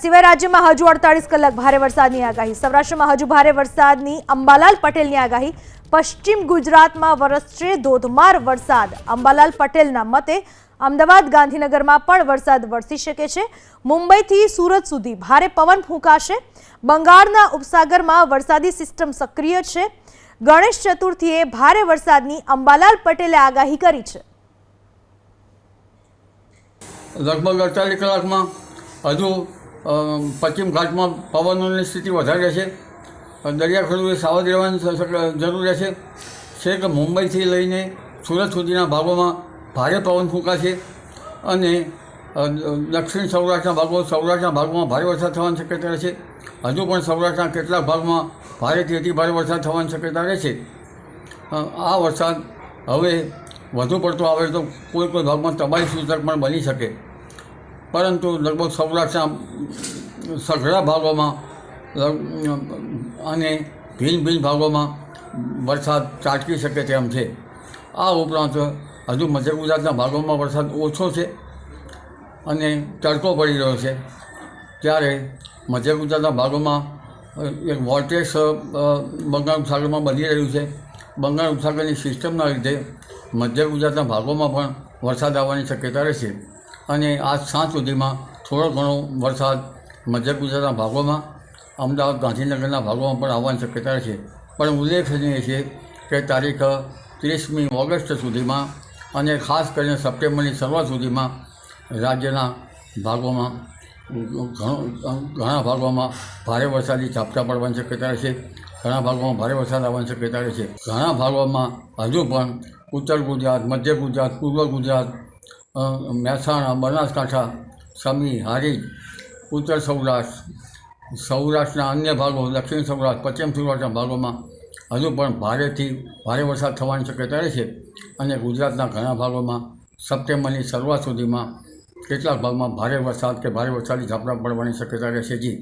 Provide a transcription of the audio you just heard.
સિવાય રાજ્યમાં હજુ અડતાલીસ કલાક ભારે વરસાદની આગાહી. સૌરાષ્ટ્રમાં હજુ ભારે વરસાદની અંબાલાલ પટેલની આગાહી. પશ્ચિમ ગુજરાતમાં વરસશે ધોધમાર વરસાદ. અંબાલાલ પટેલના મતે અમદાવાદ ગાંધીનગરમાં પણ વરસાદ વરસી શકે છે. મુંબઈથી સુરત સુધી ભારે પવન ફૂંકાશે. બંગાળના ઉપસાગરમાં વરસાદી સિસ્ટમ સક્રિય છે. ગણેશ ચતુર્થીએ ભારે વરસાદની અંબાલાલ પટેલે આગાહી કરી છે. લગભગ અડતાલીસ કલાકમાં હજુ પશ્ચિમ ઘાટમાં પવનોની સ્થિતિ વધારે રહેશે દરિયાખેડૂએ સાવધ રહેવાની જરૂર રહેશે. છેક મુંબઈથી લઈને સુરત સુધીના ભાગોમાં ભારે પવન ફૂંકાશે અને દક્ષિણ સૌરાષ્ટ્રના ભાગો, સૌરાષ્ટ્રના ભાગોમાં ભારે વરસાદ થવાની શક્યતા રહેશે. હજુ પણ સૌરાષ્ટ્રના કેટલાક ભાગમાં ભારેથી અતિ ભારે વરસાદ થવાની શક્યતા રહેશે. આ વરસાદ હવે વધુ પડતો આવે તો કોઈ કોઈ ભાગમાં તબાહી સૂચક પણ બની શકે. પરંતુ લગભગ સૌરાષ્ટ્રના સઘળા ભાગોમાં અને ભિન્ન ભિન્ન ભાગોમાં વરસાદ ચાટકી શકે તેમ છે. આ ઉપરાંત હજુ મધ્ય ગુજરાતના ભાગોમાં વરસાદ ઓછો છે અને તડકો પડી રહ્યો છે. ત્યારે મધ્ય ગુજરાતના ભાગોમાં એક વોલ્ટેજ બંગાળ ઉપસાગરમાં બની રહ્યું છે. બંગાળ ઉપસાગરની સિસ્ટમના લીધે મધ્ય ગુજરાતના ભાગોમાં પણ વરસાદ આવવાની શક્યતા રહેશે. અને આજ સાંજ સુધીમાં થોડો ઘણો વરસાદ મધ્ય ગુજરાતના ભાગોમાં, અમદાવાદ ગાંધીનગરના ભાગોમાં પણ આવવાની શક્યતા છે. પણ ઉલ્લેખનીય છે કે તારીખ ત્રીસમી ઓગસ્ટ સુધીમાં અને ખાસ કરીને સપ્ટેમ્બરની શરૂઆત સુધીમાં રાજ્યના ભાગોમાં, ઘણો, ઘણા ભાગોમાં ભારે વરસાદી ઝાપટા પડવાની શક્યતા છે. ઘણા ભાગોમાં ભારે વરસાદ આવવાની શક્યતા છે. ઘણા ભાગોમાં હજુ પણ ઉત્તર ગુજરાત, મધ્ય ગુજરાત, પૂર્વ ગુજરાત મહેસાણા, બનાસકાંઠા, સમી, હારીજ ઉત્તર સૌરાષ્ટ્ર. સૌરાષ્ટ્રના અન્ય ભાગો, દક્ષિણ સૌરાષ્ટ્ર, પશ્ચિમ સૌરાષ્ટ્રના ભાગોમાં હજુ પણ ભારેથી ભારે વરસાદ થવાની શક્યતા રહેશે અને ગુજરાતના ઘણા ભાગોમાં સપ્ટેમ્બરની શરૂઆત સુધીમાં કેટલાક ભાગમાં ભારે વરસાદ કે ભારે વરસાદી ઝાપટા પડવાની શક્યતા રહેશે જી.